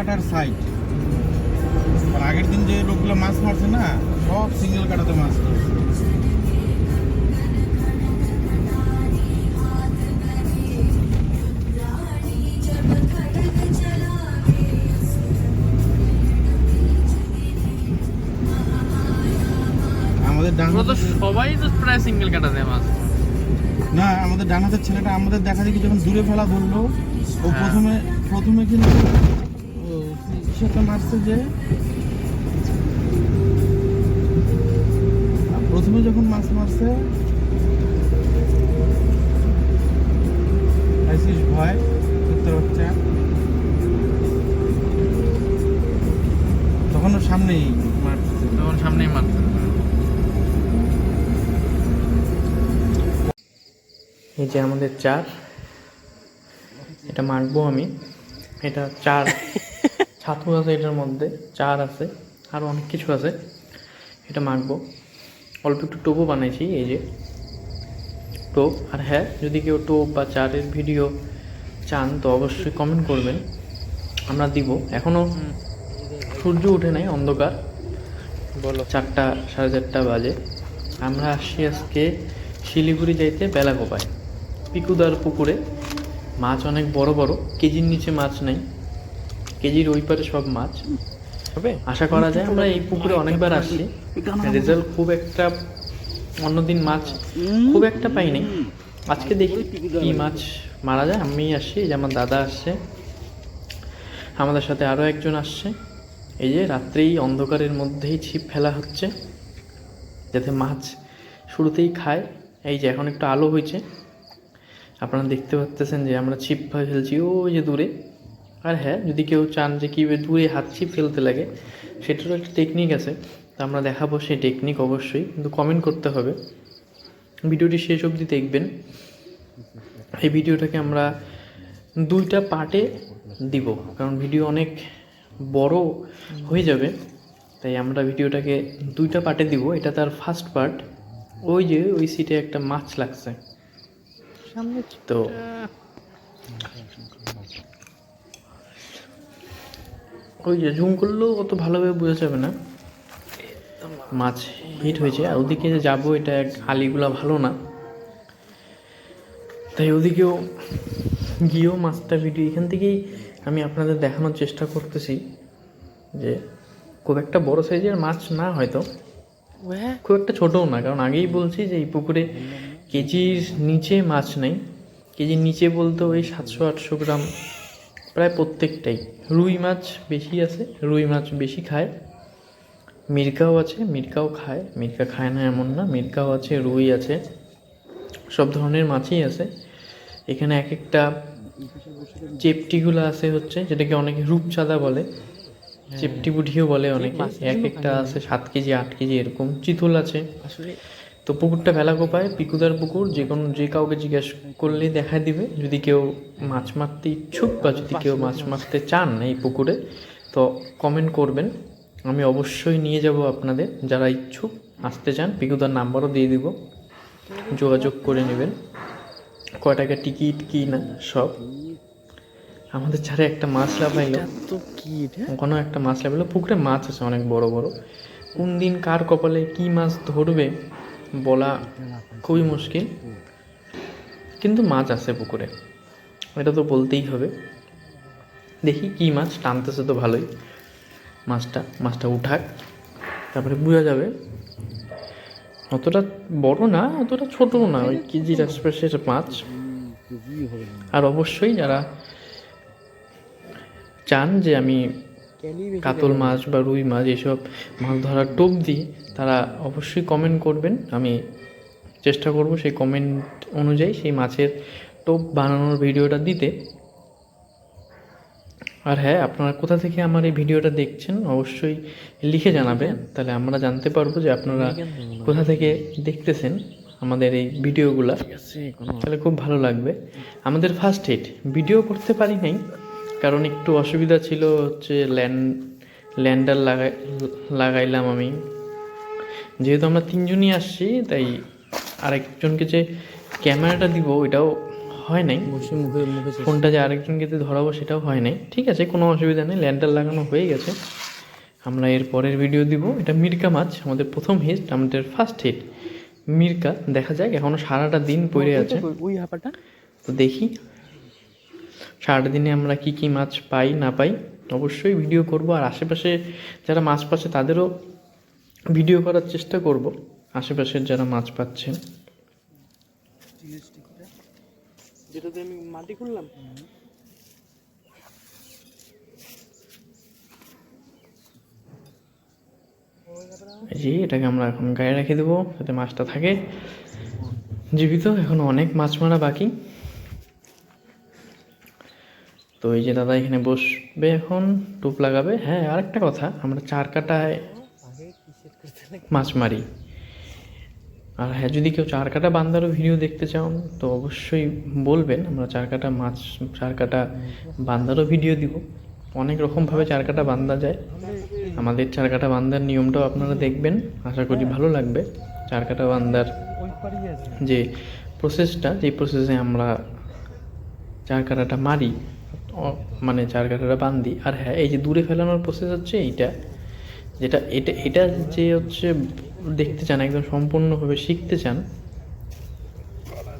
কাটার site আগের দিন যে লোকগুলো মাছ মারছে না সব সিঙ্গেল কাটাতে মাছ ধরছে। আমাদের সবাই তো প্রায় সিঙ্গেল কাটাতে মাছ না আমাদের ডান হাতের ছেলেটা আমাদের দেখা দেখি যখন দূরে ফেলা ধরলো ও হ্যাঁ। প্রথমে প্রথমে কিন্তু সেটা মারছে যে। আর প্রথমে যখন মাছ মারছে পাইছিস ভয় করতে বাচ্চা তখন ওর সামনেই মারছে তখন সামনেই মারতে এই যে আমাদের চার এটা মারবো আমি। এটা চার ছাতু আছে এটার মধ্যে চার আছে আর অনেক কিছু আছে এটা মাখবো। অল্প একটু টোপও বানাইছি এই যে টোপ। আর হ্যাঁ যদি কেউ টোপ বা চারের ভিডিও চান তো অবশ্যই কমেন্ট করবেন। আমরা দিব। এখনও সূর্য উঠে নাই অন্ধকার। বলো। চারটা সাড়ে চারটা বাজে। আমরা আসছি আজকে শিলিগুড়ি যাইতে বেলা কোপায় পিকুদার পুকুরে। মাছ অনেক বড় বড় কেজির নিচে মাছ নেই। কেজির ওই পারে সব মাছ। হবে? আশা করা যায় আমরা এই পুকুরে অনেকবার আসছি। রেজাল্ট খুব একটা অন্যদিন মাছ খুব একটা পাইনি। আজকে দেখি কি মাছ মারা যায়। আমি আসছি যে আমার দাদা আসছে। আমাদের সাথে আরও একজন আসছে। এই যে রাত্রেই অন্ধকারের মধ্যেই ছিপ ফেলা হচ্ছে যাতে মাছ শুরুতেই খায়। এই যে এখন একটু আলো হয়েছে। আপনারা দেখতে পাচ্তেছেন যে আমরা ছিপ ফেলছি ওই যে দূরে। আর হ্যাঁ যদি কেউ চান যে কীভাবে দূরে হাত ছিপ ফেলতে লাগে সেটারও একটা টেকনিক আছে। তা আমরা দেখাবো সেই টেকনিক অবশ্যই কিন্তু কমেন্ট করতে হবে। ভিডিওটি শেষ অবধি দেখবেন। এই ভিডিওটাকে আমরা দুইটা পার্টে দিব কারণ ভিডিও অনেক বড় হয়ে যাবে। তাই আমরা ভিডিওটাকে দুইটা পার্টে দিব এটা তার ফার্স্ট পার্ট ওই যে ওই সিটে একটা মাছ লাগছে। তো ওই যে জুম করলেও অত ভালোভাবে বোঝা যাবে না। মাছ হিট হয়েছে। আর ওদিকে যে যাব এটা এক আলিগুলা ভালো না। তাই ওদিকেও গিয়েও মাছটা ভিডিও এখান থেকেই আমি আপনাদের দেখানোর চেষ্টা করতেছি যে খুব একটা বড় সাইজের মাছ না হয়তো। খুব একটা ছোটও না কারণ আগেই বলছি যে এই পুকুরে কেজির নিচে মাছ নেই। কেজির নিচে বলতে ওই সাতশো আটশো গ্রাম প্রত্যেকটাই। রুই মাছ বেশি আছে রুই মাছ বেশি খায়। মির্কাও আছে মির্কাও খায়। মির্কা খায় না এমন না মির্কাও আছে রুই আছে। সব ধরনের মাছই আছে। এখানে এক একটা চেপটিগুলো আছে হচ্ছে যেটাকে অনেকে রূপচাঁদা বলে। চেপটি বুঝিও বলে অনেকে। এক একটা আছে সাত কেজি আট কেজি এরকম। চিতল আছে। তো পুকুরটা ভেলা কোপায় পিকুদার পুকুর যে কোনো যে কাউকে জিজ্ঞেস করলেই দেখা দিবে। যদি কেউ মাছ মারতে ইচ্ছুক বা যদি কেউ মাছ মারতে চান এই পুকুরে তো কমেন্ট করবেন। আমি অবশ্যই নিয়ে যাব আপনাদের। যারা ইচ্ছুক আসতে চান পিকুদার নাম্বারও দিয়ে দিব। যোগাযোগ করে নেবেন। কয় টাকা টিকিট কি না সব। আমাদের ছাড়ে একটা মাছ লাফাইলো। তো কি ওখানেও একটা মাছ লাফাইলো। পুকুরে মাছ আছে অনেক বড় বড়। কোন দিন কার কপালে কি মাছ ধরবে বলা খুবই মুশকিল। কিন্তু মাছ আছে পুকুরে। এটা তো বলতেই হবে। দেখি কি মাছ টানতেছে তো ভালোই। মাছটা মাছটা উঠাক, তারপরে বোঝা যাবে। অতটা বড় না, অতটা ছোটও না, ওই কেজির আশপাশের মাছ। আর অবশ্যই যারা চান যে আমি কাতল মাছ বা রুই মাছ, এসব মাছ ধরার টোপ দিই তারা অবশ্যই কমেন্ট করবেন। আমি চেষ্টা করব সেই কমেন্ট অনুযায়ী সেই মাছের টোপ বানানোর ভিডিওটা দিতে। আর হ্যাঁ আপনারা কোথা থেকে আমার এই ভিডিওটা দেখছেন অবশ্যই লিখে জানাবেন। তাহলে আমরা জানতে পারব যে আপনারা কোথা থেকে দেখতেছেন আমাদের এই ভিডিওগুলা। তাহলে খুব ভালো লাগবে। আমাদের ফার্স্ট হিট ভিডিও করতে পারি নাই, কারণ একটু অসুবিধা ছিল হচ্ছে ল্যান্ড ল্যান্ডার লাগাই, লাগাইলাম আমি। যেহেতু আমরা তিনজনই আসছি তাই আরেকজনকে যে ক্যামেরাটা দিব ওইটাও হয় নাই। বসে মুখে মুখে ফোনটা যে আরেকজনকে দিয়ে ধরাবো সেটাও হয় নাই। ঠিক আছে কোনো অসুবিধা নেই ল্যান্ডার লাগানো হয়ে গেছে। আমরা এর পরের ভিডিও দিব। এটা মির্কা মাছ আমাদের প্রথম হিট আমাদের ফার্স্ট হিট মির্কা দেখা যাক এখনও সারাটা দিন পড়ে আছে। ওই হাঁপাটা? তো দেখি। সারাটা দিনে আমরা কি কি মাছ পাই না পাই অবশ্যই ভিডিও করব। আর আশেপাশে যারা মাছ পাচ্ছে তাদেরও ভিডিও করার চেষ্টা করব আশেপাশের যারা মাছ পাচ্ছেন। যেটাতে আমি মাটি খুললাম? এই এটাকে আমরা এখন গায়ে রেখে দেবো যাতে মাছটা থাকে। জীবিত এখন অনেক মাছ মারা বাকি। তো এই যে দাদা এখানে বসবে এখন টুপ লাগাবে। হ্যাঁ আরেকটা কথা আমরা চার কাটায় মাছ মারি। আর হ্যাঁ যদি কেউ চার কাটা বান্দারও ভিডিও দেখতে চান তো অবশ্যই বলবেন, আমরা চার কাটা মাছ, চার কাটা বান্দারও ভিডিও দিব। অনেক রকমভাবে চার কাটা বান্দা যায়। আমাদের চার কাটা বান্দার নিয়মটাও আপনারা দেখবেন, আশা করি ভালো লাগবে। চার কাটা বান্দার যে প্রসেসটা যে প্রসেসে আমরা চার কাটাটা মারি মানে চার কাটাটা বান্ধি আর হ্যাঁ এই যে দূরে ফেলানোর প্রসেস হচ্ছে এইটা। যেটা এটা এটা যে হচ্ছে দেখতে চান একদম সম্পূর্ণভাবে শিখতে চান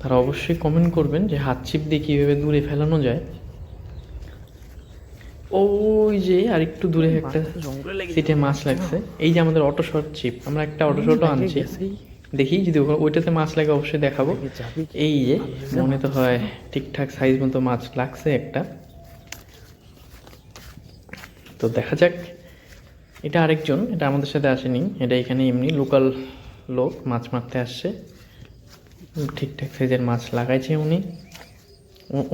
তারা অবশ্যই কমেন্ট করবেন যে হাত ছিপ দিয়ে কীভাবে দূরে ফেলানো যায়। ওই যে আর একটু দূরে একটা সিটে মাছ লাগছে। এই যে আমাদের অটো শর্ট ছিপ আমরা একটা অটো শর্টও আনছি। দেখি। যদি ওইটাতে মাছ লাগে অবশ্যই দেখাবো। এই যে মনে তো হয় ঠিকঠাক সাইজ মতো মাছ লাগছে একটা। তো দেখা যাক। এটা আরেকজন, এটা আমাদের সাথে আসেনি। এটা এখানে এমনি লোকাল লোক, মাছ মারতে আসছে। ঠিকঠাক সাইজের মাছ লাগাইছে উনি।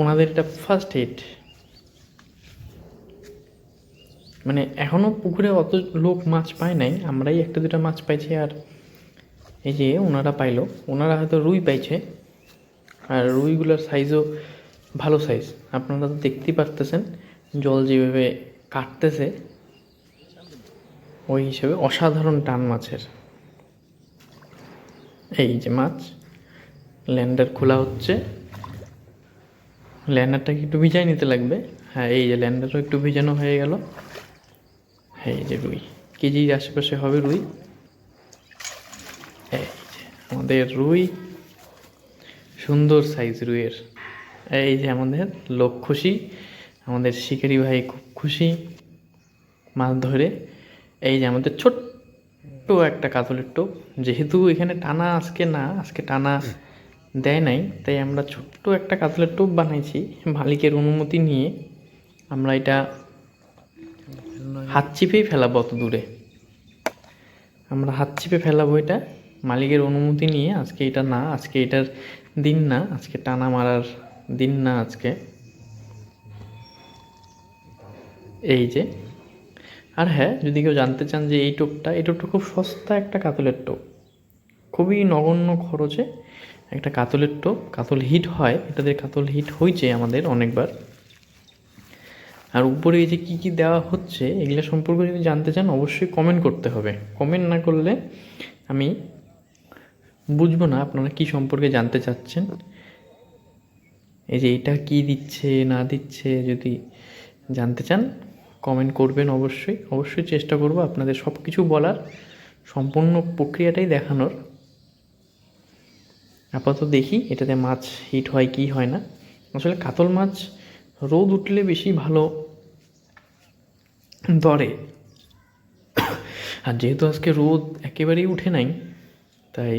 ওনাদের এটা ফার্স্ট হিট মানে এখনও পুকুরে অত লোক মাছ পায় নাই, আমরাই একটা দুটা মাছ পাইছি আর এই যে ওনারা পাইলো। ওনারা হয়তো রুই পাইছে, আর রুইগুলোর সাইজও ভালো সাইজ আপনারা তো দেখতেই পারতেছেন, জল যেভাবে কাটতেছে ওই হিসেবে অসাধারণ টান মাছের। এই যে মাছ, ল্যান্ডার খোলা হচ্ছে। ল্যান্ডারটাকে একটু ভিজাই নিতে লাগবে? হ্যাঁ এই যে ল্যান্ডারও একটু ভিজানো হয়ে গেল। এই যে রুই, কেজির আশেপাশে হবে রুই। এই যে আমাদের রুই, সুন্দর সাইজ রুইয়ের। এই যে আমাদের লোক খুশি, আমাদের শিকারি ভাই খুব খুশি। মাছ ধরে এই যে আমাদের ছোট্ট একটা কাতলের টোপ, যেহেতু এখানে টানা আজকে না, আজকে টানা দেয় নাই, তাই আমরা ছোট্ট একটা কাতলের টোপ বানাইছি। মালিকের অনুমতি নিয়ে আমরা এটা হাত চিপেই ফেলাবো অত দূরে। আমরা হাত চিপে ফেলাবো এটা। মালিকের অনুমতি নিয়ে আজকে এটা না, আজকে এটার দিন না, আজকে টানা মারার দিন না আজকে। এই যে আর হ্যাঁ যদি কেউ জানতে চান যে এই টোপটা এই টোপটা খুব সস্তা একটা কাতলের টোপ। খুবই নগণ্য খরচে একটা কাতলের টোপ। কাতল হিট হয় এটাতে কাতল হিট হয়েছে আমাদের অনেকবার। আর উপরে এই যে কী কী দেওয়া হচ্ছে, এগুলো সম্পর্কে যদি জানতে চান, অবশ্যই কমেন্ট করতে হবে। কমেন্ট না করলে আমি বুঝব না আপনারা কি সম্পর্কে জানতে চাচ্ছেন। এই যে এটা কি দিচ্ছে, না দিচ্ছে, যদি জানতে চান কমেন্ট করবেন অবশ্যই। অবশ্যই চেষ্টা করব আপনাদের সব কিছু বলার। সম্পূর্ণ প্রক্রিয়াটাই দেখানোর। আপাতত দেখি এটাতে মাছ হিট হয় কি হয় না। আসলে কাতল মাছ রোদ উঠলে বেশি ভালো ধরে। আর যেহেতু আজকে রোদ একেবারেই উঠে নাই, তাই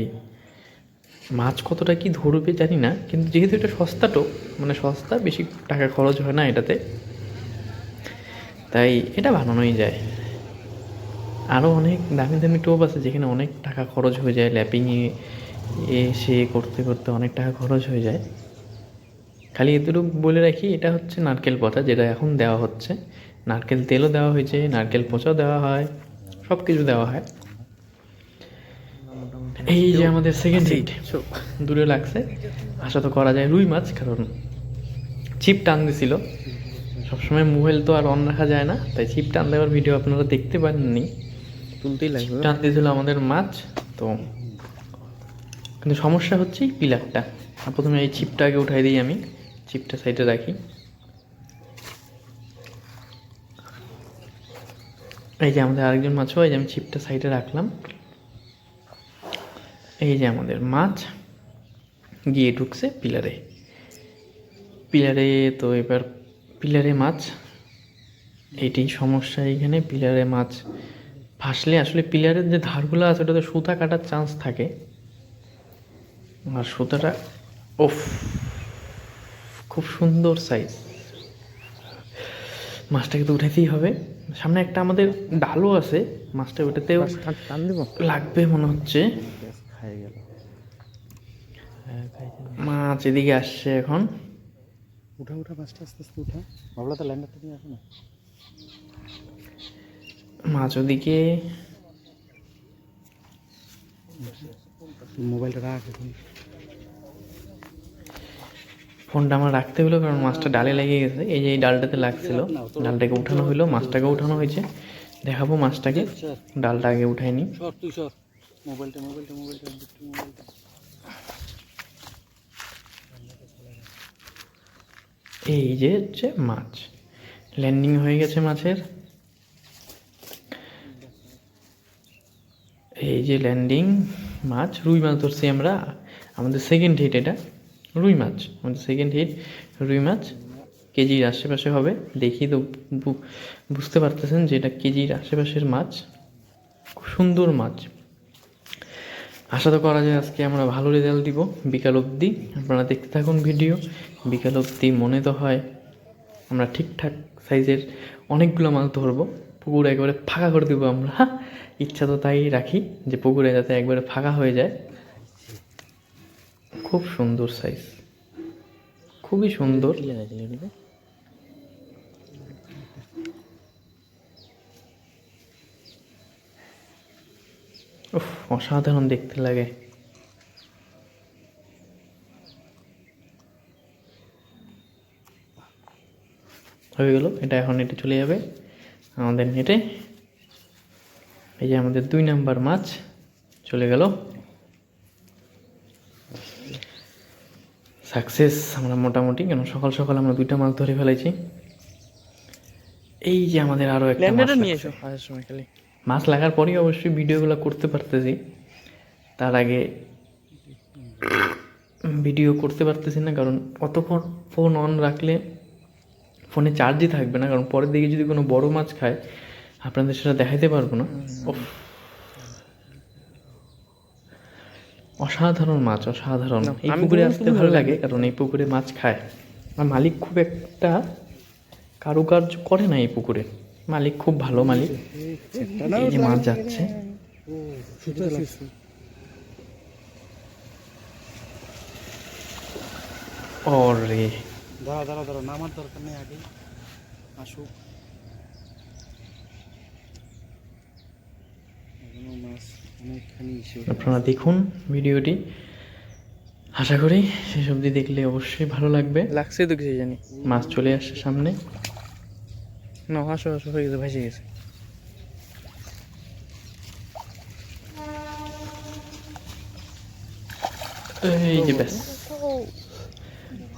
মাছ কতটা কি ধরবে জানি না। কিন্তু যেহেতু এটা সস্তা টোপ মানে সস্তা, বেশি টাকা খরচ হয় না এটাতে। তাই এটা বানানোই যায়। আরও অনেক দামি দামি টোপ আছে যেখানে অনেক টাকা খরচ হয়ে যায়। ল্যাপিংয়ে এ সে করতে করতে অনেক টাকা খরচ হয়ে যায়। খালি এতটুকু বলে রাখি এটা হচ্ছে নারকেল পচা যেটা এখন দেওয়া হচ্ছে। নারকেল তেলও দেওয়া হয়েছে নারকেল পচাও দেওয়া হয় সব কিছু দেওয়া হয়। এই যে আমাদের সেকেন্ড হিট দূরে লাগছে। আশা তো করা যায় রুই মাছ কারণ ছিপ টান দিছিল। সবসময় মোবাইল তো আর অন রাখা যায় না তাই ছিপ টান দেওয়ার ভিডিও আপনারা দেখতে পারেননি তুলতেই লাগবে। টান দিয়েছিল আমাদের মাছ তো কিন্তু সমস্যা হচ্ছে এই পিলারটা আর প্রথমে এই ছিপটা আগে উঠাই দিই আমি ছিপটা সাইডে রাখি। এই যে আমাদের আরেকজন মাছও এই যে আমি ছিপটা সাইডে রাখলাম। এই যে আমাদের মাছ গিয়ে ঢুকছে পিলারে পিলারে তো এবার পিলারে মাছ এটাই সমস্যা এইখানে পিলারে মাছ ফাঁসলে আসলে পিলারের যে ধারগুলো আছে ওটাতে সুতা কাটার চান্স থাকে। আর সুতাটা ওফ খুব সুন্দর সাইজ মাছটাকে তো উঠাইতেই হবে। সামনে একটা আমাদের ডালও আছে মাছটা ওটাতেও টান দেবো? লাগবে মনে হচ্ছে। মাছ এদিকে আসছে এখন। উঠা উঠা মাছটা আস্তে আস্তে উঠা। বাবলা তো ল্যান্ডারটা নিয়ে আসো না। মাছ ওদিকে মোবাইলটা রাখ এখন। ফোনটা আমার রাখতে হলো কারণ মাছটা ডালে লেগে গেছে। এই যে এই ডালটাতে লাগছিল ডালটাকে উঠানো হলো মাছটাকে উঠানো হয়েছে। দেখাবো মাছটাকে। ডালটা আগে উঠাইনি সর তুই সর। মোবাইলটা মোবাইলটা মোবাইলটা মোবাইলটা। এই যে হচ্ছে মাছ। ল্যান্ডিং হয়ে গেছে মাছের। এই যে ল্যান্ডিং মাছ, রুই মাছ ধরছি আমরা। আমাদের সেকেন্ড হিট এটা, রুই মাছ। আমাদের সেকেন্ড হিট রুই মাছ। কেজির আশেপাশে হবে। দেখি তো বুঝতে পারতেছেন যে এটা কেজির আশেপাশের মাছ। খুব সুন্দর মাছ। আশা তো করা যায় আজকে আমরা ভালো রেজাল্ট দিব। বিকাল অবধি আপনারা দেখতে থাকুন ভিডিও বিকাল অবধি মনে তো হয় আমরা ঠিকঠাক সাইজের অনেকগুলো মাছ ধরবো। পুকুর একবারে ফাঁকা করে দেবো আমরা। ইচ্ছা তো তাই রাখি যে পুকুরে যাতে একবারে ফাঁকা হয়ে যায়। খুব সুন্দর সাইজ খুবই সুন্দর। অসাধারণ দেখতে লাগে। হয়ে গেল এটা এখন নেটে চলে যাবে আমাদের নেটে। এই যে আমাদের দুই নাম্বার মাছ চলে গেল। সাকসেস আমরা মোটামুটি কেন সকাল সকাল আমরা দুইটা মাছ ধরে ফেলেছি। এই যে আমাদের আরও একটা নিয়ে এসো। সময় খালি। মাছ লাগার পরেই অবশ্যই ভিডিওগুলো করতে পারতেছি। তার আগে ভিডিও করতে পারতেছি না কারণ অতক্ষণ ফোন অন রাখলে ফোনে চার্জই থাকবে না কারণ পরের দিকে যদি কোনো বড় মাছ খায় আপনাদের সেটা দেখাইতে পারব না। অসাধারণ মাছ অসাধারণ। এই পুকুরে আসতে ভালো লাগে কারণ এই পুকুরে মাছ খায়। আর মালিক খুব একটা কারুকার্য করে না এই পুকুরে। মালিক খুব ভালো মালিক। এই যে মাছ যাচ্ছে। ওরে দাঁড়া দাঁড়া দাঁড়া নামার দরকার নেই আগে। আসুক এখনও মাছ অনেকখানি এসে আপনারা দেখুন ভিডিওটি। আশা করি সেসব অবধি দেখলে অবশ্যই ভালো লাগবে। লাগছে তো কিছু জানি। মাছ চলে আসছে সামনে। না, আসো আসো, হয়ে গেছে, ভেসে গেছে।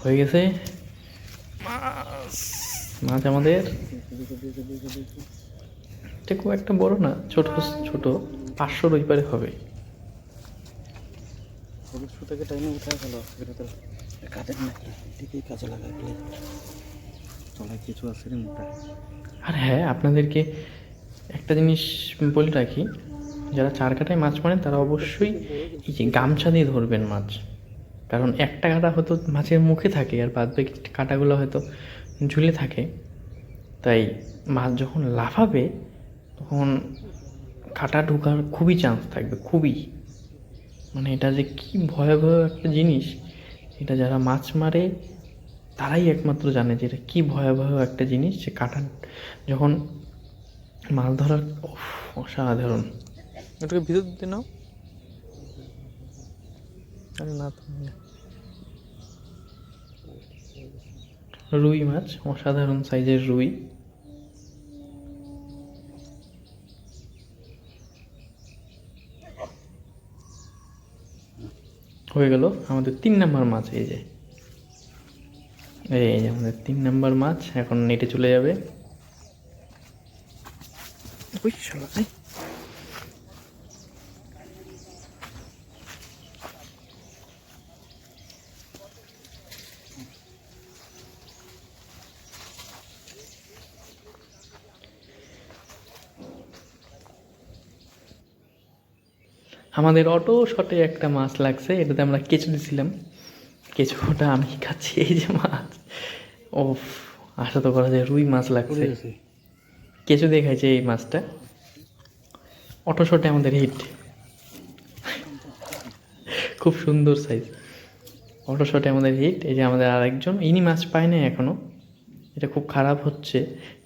হয়ে গেছে। মাছ আমাদের। খুব একটা বড় না, ছোট ছোট। পাঁচশোর ওই পারে হবে। হলুদ সুতাকে টাইমে এটা তো কাজের নাকি এদিকেই কাজে ফেলে তলায় কিছু আছে রে মোটা। আর হ্যাঁ আপনাদেরকে একটা জিনিস বলে রাখি, যারা চার কাটায় মাছ মারেন তারা অবশ্যই এই যে গামছা দিয়ে ধরবেন মাছ। কারণ একটা কাটা হয়তো মাছের মুখে থাকে, আর বাদ বাকি কাটাগুলো হয়তো ঝুলে থাকে। তাই মাছ যখন লাফাবে, তখন কাটা ঢোকার খুবই চান্স থাকবে, খুবই। মানে এটা যে কি ভয়াবহ একটা জিনিস, এটা যারা মাছ মারে তারাই একমাত্র জানে যে এটা কী ভয়াবহ একটা জিনিস যে কাটা যখন মাছ ধরার অসাধারণ। ওটাকে ভিতর দিতে নাও। না। রুই মাছ অসাধারণ সাইজের রুই। হয়ে গেল আমাদের তিন নাম্বার মাছ এই যে। এই আমাদের তিন নাম্বার মাছ এখন নেটে চলে যাবে। ওই আমাদের অটো শটে একটা মাছ লাগছে এটাতে আমরা কেঁচু দিছিলাম। কেঁচুটা আমি খাচ্ছি এই যে মাছ। ও আশা তো করা যায় রুই মাছ লাগছে। কেঁচু দেখাইছে এই মাছটা। অটো শটে আমাদের হিট খুব সুন্দর সাইজ অটো শটে আমাদের হিট এই যে আমাদের আরেকজন ইনি মাছ পায় না এখনও এটা খুব খারাপ হচ্ছে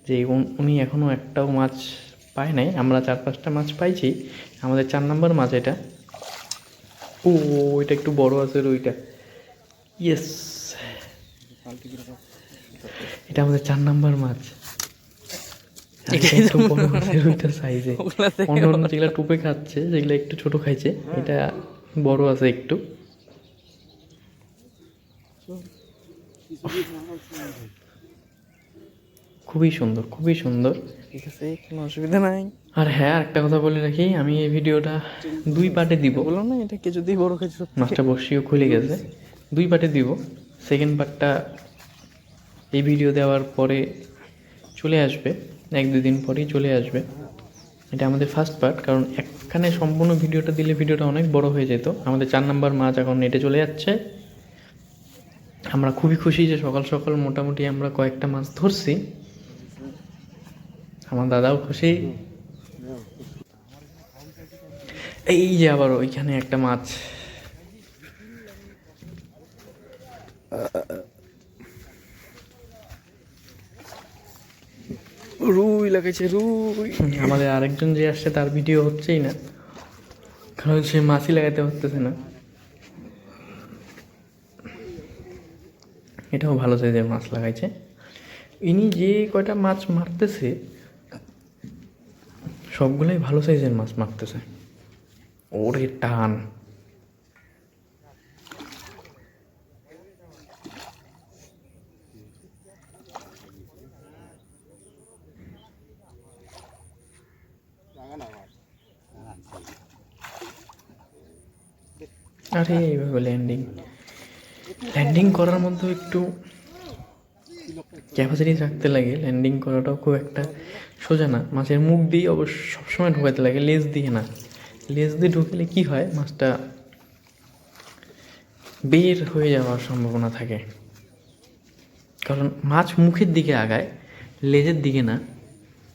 যে উনি এখনও একটাও মাছ পায় নাই। আমরা চার পাঁচটা মাছ পাইছি। আমাদের চার নম্বর মাছ এটা। ও এটা একটু বড় আছে রুইটা। ইয়েস এটা আমাদের চার নাম্বার মাছ। সাইজে অন্য অন্য যেগুলো টুপে খাচ্ছে যেগুলো একটু ছোট খাইছে এটা বড় আছে একটু। খুবই সুন্দর খুবই সুন্দর। ঠিক আছে কোনো অসুবিধা নাই। আর হ্যাঁ একটা কথা বলে রাখি আমি এই ভিডিওটা দুই পার্টে দিব। বললাম না এটা কিছু দিয়ে বড় কিছু মাছটা বসিও খুলে গেছে। দুই পার্টে দিব। সেকেন্ড পার্টটা এই ভিডিও দেওয়ার পরে চলে আসবে, এক দুই দিন পরেই চলে আসবে। এটা আমাদের ফার্স্ট পার্ট কারণ একখানে সম্পূর্ণ ভিডিওটা দিলে ভিডিওটা অনেক বড় হয়ে যেত। আমাদের চার নাম্বার মাছ এখন নেটে চলে যাচ্ছে, আমরা খুবই খুশি যে সকাল সকাল মোটামুটি আমরা কয়েকটা মাছ ধরছি। আমার দাদাও খুশি। এই যে আবার ওইখানে একটা মাছ রুই লাগাইছে, রুই। আমাদের আরেকজন যে আসছে, তার ভিডিও হচ্ছেই না। কারণ সে মাছই লাগাতে পারতেছে না। এটাও ভালো সাইজের মাছ লাগাইছে। ইনি যে কয়টা মাছ মারতেছে, সবগুলোই ভালো সাইজের মাছ মারতেছে। ওরে টান। আরে, এইভাবে ল্যান্ডিং ল্যান্ডিং করার মধ্যেও একটু ক্যাপাসিটি রাখতে লাগে। ল্যান্ডিং করাটাও খুব একটা সোজা না। মাছের মুখ দিয়ে অবশ্য সবসময় ঢোকাতে লাগে, লেজ দিয়ে না। লেজ দিয়ে ঢুকলে কি হয়, মাছটা বের হয়ে যাওয়ার সম্ভাবনা থাকে। কারণ মাছ মুখের দিকে আগায়, লেজের দিকে না।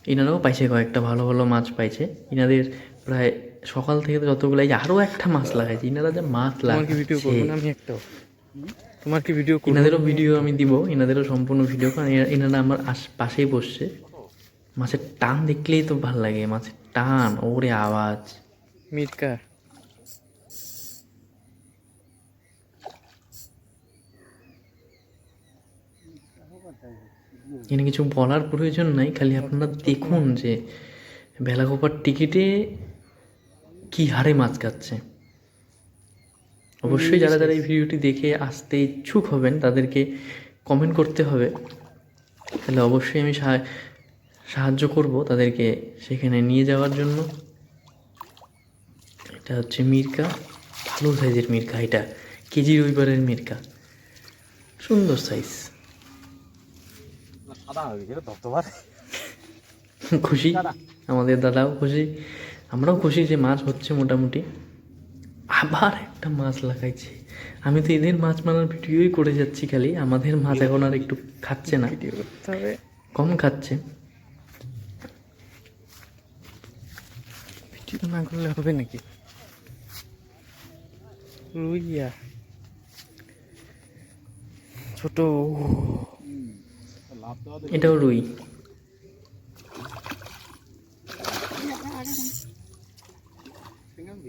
ইনারাও পাইছে কয়েকটা ভালো ভালো মাছ পাইছে। ইনাদের প্রায় সকাল থেকে তো যতগুলো এই যে আরও একটা মাছ লাগাইছে ইনারা যে মাছ কি ভিডিও করব না আমি একটাও তোমার কি ভিডিও এনাদেরও ভিডিও আমি দিব এনাদেরও সম্পূর্ণ ভিডিও কারণ এনারা আমার পাশেই বসছে। মাছের টান দেখলেই তো ভালো লাগে মাছের টান ওরে আওয়াজ। মিটকা এখানে কিছু বলার প্রয়োজন নাই খালি আপনারা দেখুন যে বেলাকোপার টিকিটে কি হারে মাছ খাচ্ছে? অবশ্যই যারা যারা এই ভিডিওটি দেখে আসতে ইচ্ছুক হবেন তাদেরকে কমেন্ট করতে হবে। তাহলে অবশ্যই আমি সাহা- সাহায্য করব তাদেরকে সেখানে নিয়ে যাওয়ার জন্য। এটা হচ্ছে মির্কা ভালো সাইজের মির্কা এটা। কেজি রবিবারের মির্কা। সুন্দর সাইজ খুশি? আমাদের দাদাও খুশি। আমরাও খুশি যে মাছ হচ্ছে মোটামুটি। আবার একটা মাছ লাগাইছি। আমি তো এদের মাছ মারার ভিডিওই করে যাচ্ছি খালি। আমাদের মাছ এখন আর একটু খাচ্ছে না। কম খাচ্ছে। ভিডিও না করলে হবে নাকি? রুইয়া। ছোট। এটাও রুই।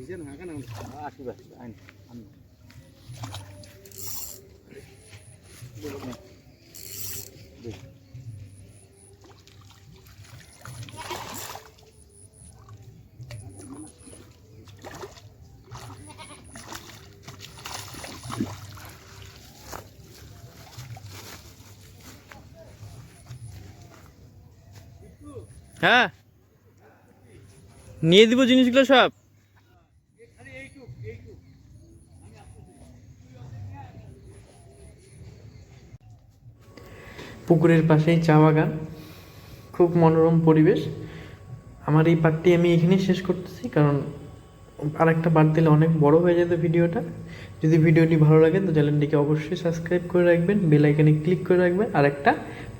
হ্যাঁ, হ্যাঁ। নিয়ে দিব জিনিসগুলো সব? পুকুরের পাশেই চা বাগান। খুব মনোরম পরিবেশ। আমার এই পার্টটি আমি এখানেই শেষ করতেছি, কারণ আরেকটা পার্ট দিলে অনেক বড় হয়ে যেত ভিডিওটা। যদি ভিডিওটি ভালো লাগে, তো চ্যানেলটিকে অবশ্যই সাবস্ক্রাইব করে রাখবেন বেল আইকনে ক্লিক করে রাখবেন, আর একটা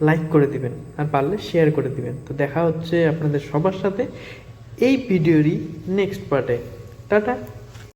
লাইক করে দিবেন, আর পারলে শেয়ার করে দিবেন। তো দেখা হচ্ছে আপনাদের সবার সাথে এই ভিডিওরই নেক্সট পার্টে টাটা!